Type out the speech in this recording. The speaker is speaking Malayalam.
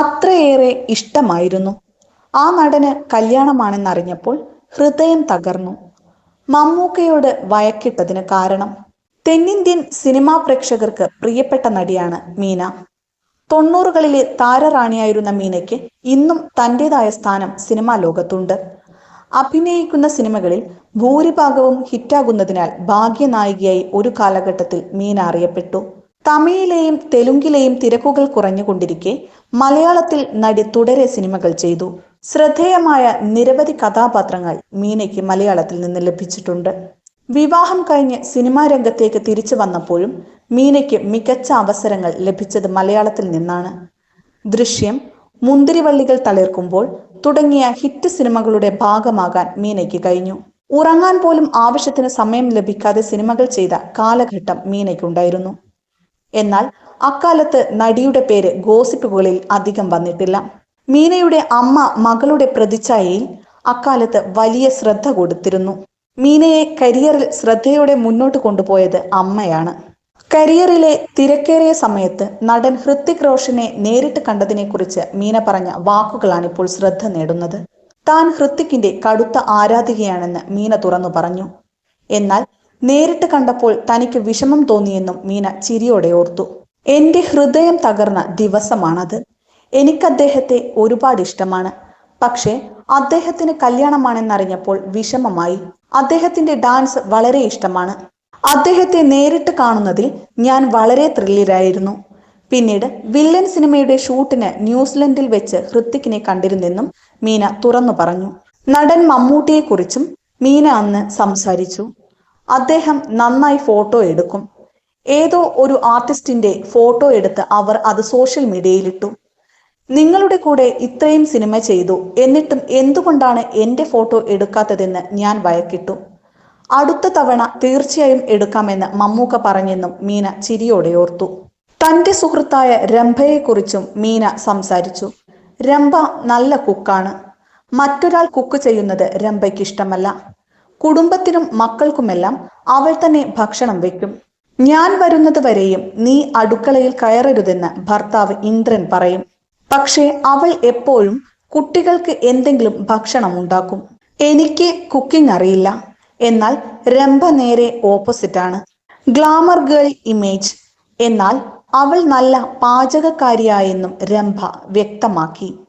അത്രയേറെ ഇഷ്ടമായിരുന്നു. ആ നടന് കല്യാണമാണെന്നറിഞ്ഞപ്പോൾ ഹൃദയം തകർന്നു. മമ്മൂക്കയോട് വയക്കിട്ടതിന് കാരണം തെന്നിന്ത്യൻ സിനിമാ പ്രേക്ഷകർക്ക് പ്രിയപ്പെട്ട നടിയാണ് മീന. തൊണ്ണൂറുകളിലെ താരറാണിയായിരുന്ന മീനയ്ക്ക് ഇന്നും തന്റെതായ സ്ഥാനം സിനിമാ ലോകത്തുണ്ട്. അഭിനയിക്കുന്ന സിനിമകളിൽ ഭൂരിഭാഗവും ഹിറ്റാകുന്നതിനാൽ ഭാഗ്യനായികയായി ഒരു കാലഘട്ടത്തിൽ മീന അറിയപ്പെട്ടു. തമിഴിലെയും തെലുങ്കിലെയും തിരക്കുകൾ കുറഞ്ഞുകൊണ്ടിരിക്കെ മലയാളത്തിൽ നടി തുടരെ സിനിമകൾ ചെയ്തു. ശ്രദ്ധേയമായ നിരവധി കഥാപാത്രങ്ങൾ മീനയ്ക്ക് മലയാളത്തിൽ നിന്ന് ലഭിച്ചിട്ടുണ്ട്. വിവാഹം കഴിഞ്ഞ് സിനിമാ രംഗത്തേക്ക് തിരിച്ചു വന്നപ്പോഴും മീനയ്ക്ക് മികച്ച അവസരങ്ങൾ ലഭിച്ചത് മലയാളത്തിൽ നിന്നാണ്. ദൃശ്യം മുന്തിരിവള്ളികൾ തളിർക്കുമ്പോൾ തുടങ്ങിയ ഹിറ്റ് സിനിമകളുടെ ഭാഗമാകാൻ മീനയ്ക്ക് കഴിഞ്ഞു. ഉറങ്ങാൻ പോലും ആവശ്യത്തിന് സമയം ലഭിക്കാതെ സിനിമകൾ ചെയ്ത കാലഘട്ടം മീനയ്ക്കുണ്ടായിരുന്നു. എന്നാൽ അക്കാലത്ത് നടിയുടെ പേര് ഗോസിപ്പുകളിൽ അധികം വന്നിട്ടില്ല. മീനയുടെ അമ്മ മകളുടെ പ്രതിച്ഛായയിൽ അക്കാലത്ത് വലിയ ശ്രദ്ധ കൊടുത്തിരുന്നു. മീനയെ കരിയറിൽ ശ്രദ്ധയോടെ മുന്നോട്ട് കൊണ്ടുപോയത് അമ്മയാണ്. കരിയറിലെ തിരക്കേറിയ സമയത്ത് നടൻ ഹൃത്തിക് റോഷനെ നേരിട്ട് കണ്ടതിനെക്കുറിച്ച് മീന പറഞ്ഞ വാക്കുകളാണ് ഇപ്പോൾ ശ്രദ്ധ നേടുന്നത്. താൻ ഹൃത്തിക്കിന്റെ കടുത്ത ആരാധികയാണെന്ന് മീന തുറന്നു പറഞ്ഞു. എന്നാൽ നേരിട്ട് കണ്ടപ്പോൾ തനിക്ക് വിഷമം തോന്നിയെന്നും മീന ചിരിയോടെ ഓർത്തു. എന്റെ ഹൃദയം തകർന്ന ദിവസമാണത്. എനിക്ക് അദ്ദേഹത്തെ ഒരുപാട് ഇഷ്ടമാണ്. പക്ഷേ അദ്ദേഹത്തിന് കല്യാണമാണെന്നറിഞ്ഞപ്പോൾ വിഷമമായി. അദ്ദേഹത്തിന്റെ ഡാൻസ് വളരെ ഇഷ്ടമാണ്. അദ്ദേഹത്തെ നേരിട്ട് കാണുന്നതിൽ ഞാൻ വളരെ ത്രില്ലിലായിരുന്നു. പിന്നീട് വില്ലൻ സിനിമയുടെ ഷൂട്ടിന് ന്യൂസിലൻഡിൽ വെച്ച് ഹൃത്തിക്കിനെ കണ്ടിരുന്നെന്നും മീന തുറന്നു പറഞ്ഞു. നടൻ മമ്മൂട്ടിയെക്കുറിച്ചും മീന അന്ന് സംസാരിച്ചു. അദ്ദേഹം നന്നായി ഫോട്ടോ എടുക്കും. ഏതോ ഒരു ആർട്ടിസ്റ്റിന്റെ ഫോട്ടോ എടുത്ത് അവർ അത് സോഷ്യൽ മീഡിയയിലിട്ടു. നിങ്ങളുടെ കൂടെ ഇത്രയും സിനിമ ചെയ്തു. എന്നിട്ടും എന്തുകൊണ്ടാണ് എന്റെ ഫോട്ടോ എടുക്കാത്തതെന്ന് ഞാൻ വയക്കിട്ടു അടുത്ത തവണ തീർച്ചയായും എടുക്കാമെന്ന് മമ്മൂക്ക പറഞ്ഞെന്നും മീന ചിരിയോടെ ഓർത്തു. തന്റെ സുഹൃത്തായ രംഭയെക്കുറിച്ചും മീന സംസാരിച്ചു. രംഭ നല്ല കുക്കാണ്. മറ്റൊരാൾ കുക്ക് ചെയ്യുന്നത് രംഭയ്ക്ക് ഇഷ്ടമല്ല കുടുംബത്തിനും മക്കൾക്കുമെല്ലാം അവൾ തന്നെ ഭക്ഷണം വെക്കും ഞാൻ വരുന്നത് വരെയും നീ അടുക്കളയിൽ കയറരുതെന്ന് ഭർത്താവ് ഇന്ദ്രൻ പറയും. പക്ഷേ അവൾ എപ്പോഴും കുട്ടികൾക്ക് എന്തെങ്കിലും ഭക്ഷണം ഉണ്ടാക്കും. എനിക്ക് കുക്കിംഗ് അറിയില്ല. എന്നാൽ രംഭ നേരെ ഓപ്പോസിറ്റ് ആണ്. ഗ്ലാമർ ഗേൾ ഇമേജ് എന്നാൽ അവൾ നല്ല പാചകക്കാരിയായെന്നും രംഭ വ്യക്തമാക്കി.